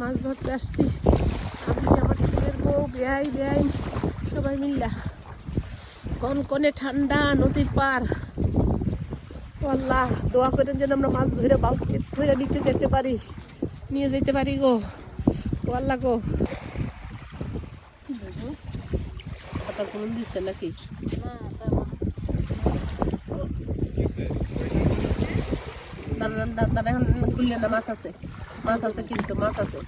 মাছ ধরতে আসছি। আমি আমার ছেলের বউ? বেয়াই বেয়াই সবাই মিল্লা। কনকনে ঠান্ডা, নদীর পার। আল্লাহ, দোয়া করেন যেন আমরা মাছ ধরে বালতি ধরে নিতে যেতে পারি। নিয়ে যেতে পারি গো। আল্লাহ গো। কথা কোন দিচ্ছে নাকি? দাদা দাদা এখন না মাছ আছে? মাছ আছে কিন্তু মাছ আছে।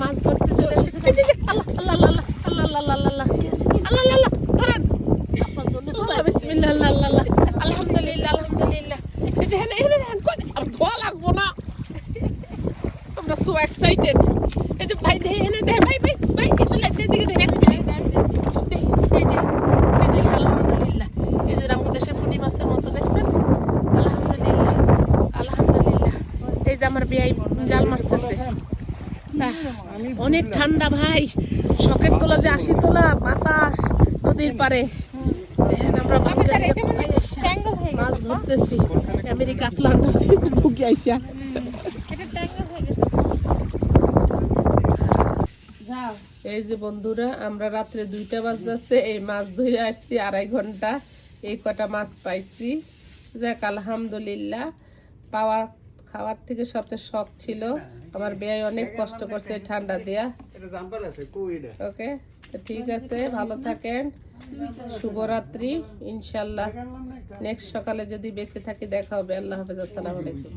মাছ ধরতে চলে এসেছি। যে আর ধোয়া লাগবো না। আমরা সো এক্সাইটেড এই যে ভাই ভাই ভাই ভাই কিছু লাগতে দিকে দেখেন এই যে এই যে আলহামদুলিল্লাহ। এই যে রামদেশের পুঁটি মাছের মতো দেখছেন? আলহামদুলিল্লাহ আলহামদুলিল্লাহ। এই যে আমার বেয়াই জাল মারতেছে। অনেক ঠান্ডা ভাই। শখের তোলা যে আশি তোলা বাতাস নদীর পারে আমরা ধরতেছি আমেরিকা আটলান্টা ঢুকে আইসা এই যে বন্ধুরা আমরা রাত্রে দুইটা মাছ যাচ্ছে এই মাছ ধরে আসছি আড়াই ঘণ্টা। এই কটা মাছ পাইছি। যাক আলহামদুলিল্লাহ। পাওয়া খাওয়ার থেকে সবচেয়ে শখ ছিল। আমার বেয়াই অনেক কষ্ট করছে ঠান্ডা দিয়া। ওকে তো ঠিক আছে ভালো থাকেন। শুভরাত্রি ইনশাল্লাহ। নেক্সট সকালে যদি বেঁচে থাকি দেখা হবে। আল্লাহ হাফেজ আসসালামু আলাইকুম।